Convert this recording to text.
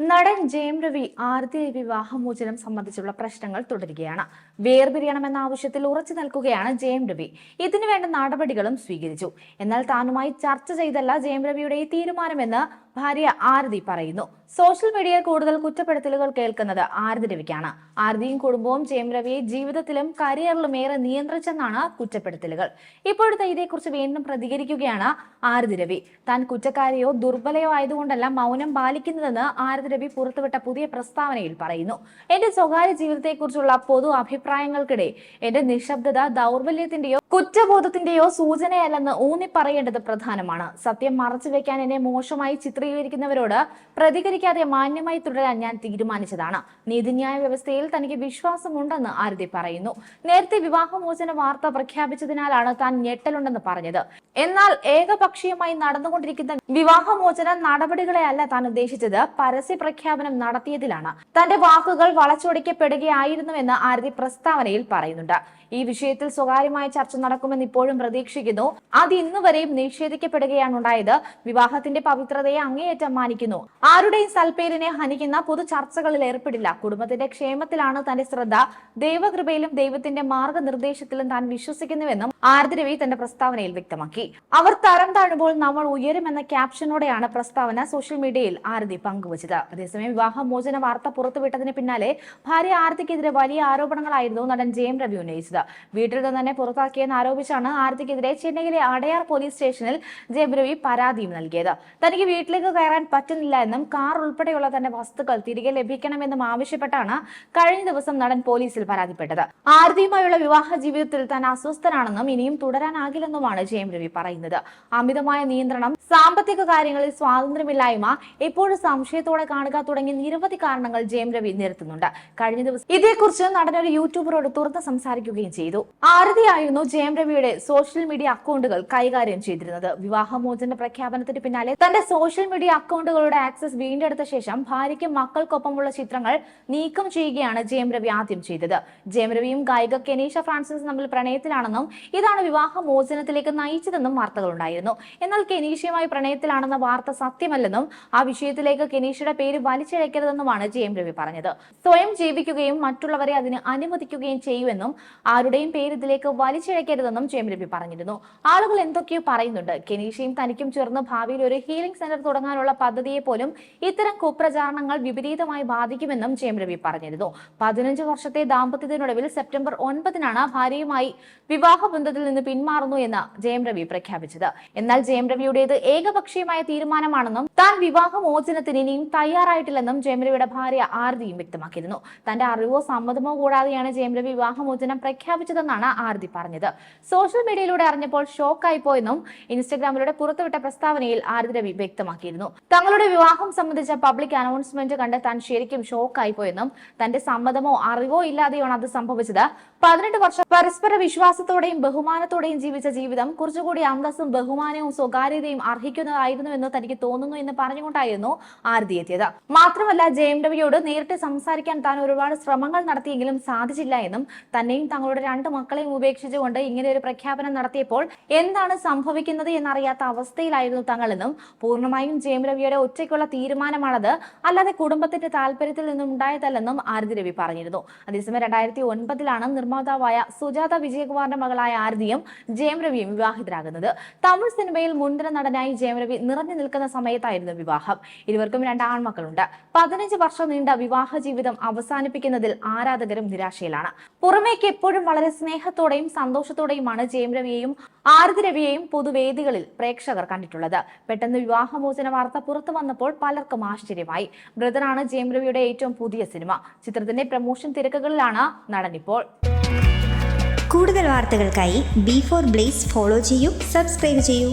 നടൻ ജയം രവി ആർദ്യ വിവാഹമോചനം സംബന്ധിച്ചുള്ള പ്രശ്നങ്ങൾ തുടരുകയാണ്. വേർപിരിയണമെന്ന ആവശ്യത്തിൽ ഉറച്ചു നിൽക്കുകയാണ് ജയം രവി. ഇതിനുവേണ്ട നടപടികളും സ്വീകരിച്ചു. എന്നാൽ താനുമായി ചർച്ച ചെയ്തല്ല ജയം രവിയുടെ ഈ തീരുമാനമെന്ന് ഭാര്യ ആരതി പറയുന്നു. സോഷ്യൽ മീഡിയയിൽ കൂടുതൽ കുറ്റപ്പെടുത്തലുകൾ കേൾക്കുന്നത് ആരതി രവിക്കാണ്. ആരതിയും കുടുംബവും ജയം രവിയെ ജീവിതത്തിലും കരിയറിലും ഏറെ നിയന്ത്രിച്ചെന്നാണ് കുറ്റപ്പെടുത്തലുകൾ. ഇപ്പോഴത്തെ ഇതേക്കുറിച്ച് വീണ്ടും പ്രതികരിക്കുകയാണ് ആരതി രവി. താൻ കുറ്റക്കാരിയോ ദുർബലയോ ആയതുകൊണ്ടല്ല മൗനം പാലിക്കുന്നതെന്ന് ആരതി രവി പുറത്തുവിട്ട പുതിയ പ്രസ്താവനയിൽ പറയുന്നു. എന്റെ സ്വകാര്യ ജീവിതത്തെക്കുറിച്ചുള്ള പൊതു അഭിപ്രായങ്ങൾക്കിടെ എന്റെ നിശബ്ദത ദൗർബല്യത്തിന്റെയോ കുറ്റബോധത്തിന്റെയോ സൂചനയല്ലെന്ന് ഊന്നി പറയേണ്ടത് പ്രധാനമാണ്. സത്യം മറച്ചു വെക്കാൻ എന്നെ മോശമായി ചിത്രീകരിക്കുന്നവരോട് പ്രതികരിക്കാതെ മാന്യമായി തുടരാൻ ഞാൻ തീരുമാനിച്ചതാണ്. നീതിന്യായ വ്യവസ്ഥയിൽ തനിക്ക് വിശ്വാസമുണ്ടെന്ന് ആരതി പറയുന്നു. നേരത്തെ വിവാഹമോചന വാർത്ത പ്രഖ്യാപിച്ചതിനാലാണ് താൻ ഞെട്ടലുണ്ടെന്ന് പറഞ്ഞത്. എന്നാൽ ഏകപക്ഷീയമായി നടന്നുകൊണ്ടിരിക്കുന്ന വിവാഹമോചന നടപടികളെ അല്ല താൻ ഉദ്ദേശിച്ചത്. പരസ്യ പ്രഖ്യാപനം നടത്തിയതിലാണ്. തന്റെ വാക്കുകൾ വളച്ചൊടിക്കപ്പെടുകയായിരുന്നുവെന്ന് ആരതി പ്രസ്താവനയിൽ പറയുന്നുണ്ട്. ഈ വിഷയത്തിൽ സ്വകാര്യമായ ചർച്ച നടക്കുമെന്ന് ഇപ്പോഴും പ്രതീക്ഷിക്കുന്നു. അത് ഇന്നുവരെയും നിഷേധിക്കപ്പെടുകയാണ് ഉണ്ടായത് വിവാഹത്തിന്റെ പവിത്രതയെ അങ്ങേയറ്റം മാനിക്കുന്നു. ആരുടെയും സൽപേരിനെ ഹനിക്കുന്ന പൊതു ചർച്ചകളിൽ ഏർപ്പെടില്ല. കുടുംബത്തിന്റെ ക്ഷേമത്തിലാണ് തന്റെ ശ്രദ്ധ. ദൈവകൃപയിലും ദൈവത്തിന്റെ മാർഗനിർദ്ദേശത്തിലും താൻ വിശ്വസിക്കുന്നുവെന്നും ആരതി രവി തന്റെ പ്രസ്താവനയിൽ വ്യക്തമാക്കി. അവർ തരം താഴുമ്പോൾ നമ്മൾ ഉയരുമെന്ന ക്യാപ്ഷനോടെയാണ് പ്രസ്താവന സോഷ്യൽ മീഡിയയിൽ ആരതി പങ്കുവച്ചത്. അതേസമയം വിവാഹമോചന വാർത്ത പുറത്തുവിട്ടതിന് പിന്നാലെ ഭാര്യ ആരതിക്കെതിരെ വലിയ ആരോപണങ്ങളായിരുന്നു നടൻ ജയം രവി ഉന്നയിച്ചത്. വീട്ടിൽ നിന്ന് തന്നെ പുറത്താക്കിയെന്ന് ആരോപിച്ചാണ് ആരതിക്കെതിരെ ചെന്നൈയിലെ അടയാർ പോലീസ് സ്റ്റേഷനിൽ ജയം രവി പരാതിയും നൽകിയത്. തനിക്ക് വീട്ടിലേക്ക് കയറാൻ പറ്റുന്നില്ല എന്നും കാർ ഉൾപ്പെടെയുള്ള തന്റെ വസ്തുക്കൾ തിരികെ ലഭിക്കണമെന്നും ആവശ്യപ്പെട്ടാണ് കഴിഞ്ഞ ദിവസം നടൻ പോലീസിൽ പരാതിപ്പെട്ടത്. ആരതിയുമായുള്ള വിവാഹ ജീവിതത്തിൽ താൻ അസ്വസ്ഥനാണെന്നും ഇനിയും തുടരാനാകില്ലെന്നുമാണ് ജയം രവി പറയുന്നത്. അമിതമായ നിയന്ത്രണം സാമ്പത്തിക കാര്യങ്ങളിൽ സ്വാതന്ത്ര്യമില്ലായ്മ എപ്പോഴും സംശയത്തോടെ കാണുക തുടങ്ങിയ നിരവധി കാരണങ്ങൾ ജയം രവി നിരത്തുന്നുണ്ട്. കഴിഞ്ഞ ദിവസം ഇതേക്കുറിച്ച് നടൻ ഒരു യൂട്യൂബറോട് തുറന്ന് സംസാരിക്കുകയും ചെയ്തു. ആരതിയായിരുന്നു ജയം രവിയുടെ സോഷ്യൽ മീഡിയ അക്കൗണ്ടുകൾ കൈകാര്യം ചെയ്തിരുന്നത്. വിവാഹമോചന പ്രഖ്യാപനത്തിന് പിന്നാലെ തന്റെ സോഷ്യൽ മീഡിയ അക്കൗണ്ടുകളുടെ ആക്സസ് വീണ്ടെടുത്ത ശേഷം ഭാര്യയ്ക്കും മക്കൾക്കൊപ്പമുള്ള ചിത്രങ്ങൾ നീക്കം ചെയ്യുകയാണ് ജയം രവി ആദ്യം ചെയ്തത്. ജയം രവിയും ഗായിക കെനീഷ ഫ്രാൻസിസ് തമ്മിൽ പ്രണയത്തിലാണെന്നും ഇതാണ് വിവാഹ മോചനത്തിലേക്ക് നയിച്ചതെന്നും വാർത്തകളുണ്ടായിരുന്നു. എന്നാൽ കെനീഷയുമായി പ്രണയത്തിലാണെന്ന വാർത്ത സത്യമല്ലെന്നും ആ വിഷയത്തിലേക്ക് കെനീഷയുടെ പേര് വലിച്ചിഴക്കരുതെന്നുമാണ് ജയം രവി പറഞ്ഞത്. സ്വയം ജീവിക്കുകയും മറ്റുള്ളവരെ അതിന് അനുവദിക്കുകയും ചെയ്യുമെന്നും ആരുടെയും പേര് ഇതിലേക്ക് വലിച്ചിഴക്കരുതെന്നും ജയം രവി പറഞ്ഞിരുന്നു. ആളുകൾ എന്തൊക്കെയോ പറയുന്നുണ്ട്. കെനീഷയും തനിക്കും ചേർന്ന് ഭാവിയിൽ ഒരു ഹീലിംഗ് സെന്റർ തുടങ്ങാനുള്ള പദ്ധതിയെ പോലും ഇത്തരം കുപ്രചാരണങ്ങൾ വിപരീതമായി ബാധിക്കുമെന്നും ജയം രവി പറഞ്ഞിരുന്നു. പതിനഞ്ച് വർഷത്തെ ദാമ്പത്യത്തിനൊടുവിൽ സെപ്റ്റംബർ ഒൻപതിനാണ് ഭാര്യയുമായി വിവാഹ ബന്ധത്തിൽ നിന്ന് പിന്മാറുന്നു എന്ന് ജയം രവി പ്രഖ്യാപിച്ചത്. എന്നാൽ ജയം രവിയുടേത് ഏകപക്ഷീയമായ തീരുമാനമാണെന്നും താൻ വിവാഹമോചനത്തിന് ഇനിയും തയ്യാറായിട്ടില്ലെന്നും ജയം രവിയുടെ ഭാര്യ ആരതിയും വ്യക്തമാക്കിയിരുന്നു. തന്റെ അറിവോ സമ്മതമോ കൂടാതെയാണ് ജയം രവി വിവാഹമോചനം പ്രഖ്യാപിച്ചതെന്നാണ് ആരതി പറഞ്ഞത്. സോഷ്യൽ മീഡിയയിലൂടെ അറിഞ്ഞപ്പോൾ ഷോക്കായി പോയെന്നും ഇൻസ്റ്റഗ്രാമിലൂടെ പുറത്തുവിട്ട പ്രസ്താവനയിൽ ആരതി രവി വ്യക്തമാക്കിയിരുന്നു തങ്ങളുടെ വിവാഹം സംബന്ധിച്ച പബ്ലിക് അനൗൺസ്മെന്റ് കണ്ട് താൻ ശരിക്കും ഷോക്കായി പോയെന്നും തന്റെ സമ്മതമോ അറിവോ ഇല്ലാതെയാണ് അത് സംഭവിച്ചത്. പതിനെട്ട് വർഷം പരസ്പര വിശ്വാസത്തോടെയും ബഹുമാനത്തോടെയും ജീവിച്ച ജീവിതം കുറച്ചുകൂടി അന്തസ്സും ബഹുമാനവും സ്വകാര്യതയും അർഹിക്കുന്നതായിരുന്നു എന്ന് തനിക്ക് തോന്നുന്നു എന്ന് പറഞ്ഞുകൊണ്ടായിരുന്നു ആരതി എത്തിയത്. മാത്രമല്ല ജെ എം ഡബ്ല്യുയോട് നേരിട്ട് സംസാരിക്കാൻ താൻ ഒരുപാട് ശ്രമങ്ങൾ നടത്തിയെങ്കിലും സാധിച്ചില്ല എന്നും തന്നെയും തങ്ങളുടെ രണ്ട് മക്കളെയും ഉപേക്ഷിച്ചുകൊണ്ട് ഇങ്ങനെ ഒരു പ്രഖ്യാപനം നടത്തിയപ്പോൾ എന്താണ് സംഭവിക്കുന്നത് എന്നറിയാത്ത അവസ്ഥയിലായിരുന്നു തങ്ങളെന്നും പൂർണമായും ജയം രവിയുടെ ഒറ്റയ്ക്കുള്ള തീരുമാനമാണത്. അല്ലാതെ കുടുംബത്തിന്റെ താല്പര്യത്തിൽ നിന്നും ഉണ്ടായതല്ലെന്നും ആരതി രവി പറഞ്ഞിരുന്നു. അതേസമയം രണ്ടായിരത്തി ഒൻപതിലാണ് നിർമ്മാതാവായ സുജാത വിജയകുമാറിന്റെ മകളായ ആരതിയും ജയം രവിയും വിവാഹിതരാകുന്നത്. തമിഴ് സിനിമയിൽ മുൻനിര നടനായി ജയം രവി നിറഞ്ഞു നിൽക്കുന്ന സമയത്തായിരുന്നു വിവാഹം. ഇരുവർക്കും രണ്ട് ആൺമക്കളുണ്ട്. പതിനഞ്ച് വർഷം നീണ്ട വിവാഹ ജീവിതം അവസാനിപ്പിക്കുന്നതിൽ ആരാധകരും നിരാശയിലാണ്. പുറമേക്ക് എപ്പോഴും വളരെ സ്നേഹത്തോടെയും സന്തോഷത്തോടെയുമാണ് ജയം രവിയെയും ആരതി രവിയെയും പൊതുവേദികളിൽ പ്രേക്ഷകർ കണ്ടിട്ടുള്ളത്. പെട്ടെന്ന് വിവാഹമോചന വാർത്ത പുറത്തു വന്നപ്പോൾ പലർക്കും ആശ്ചര്യമായി. ബ്രദറാണ് ജയം രവിയുടെ ഏറ്റവും പുതിയ സിനിമ. ചിത്രത്തിന്റെ പ്രമോഷൻ തിരക്കുകളിലാണ് നടനിപ്പോൾ. കൂടുതൽ വാർത്തകൾക്കായി ബി ഫോർ ബ്ലേസ് ഫോളോ ചെയ്യൂ സബ്സ്ക്രൈബ് ചെയ്യൂ.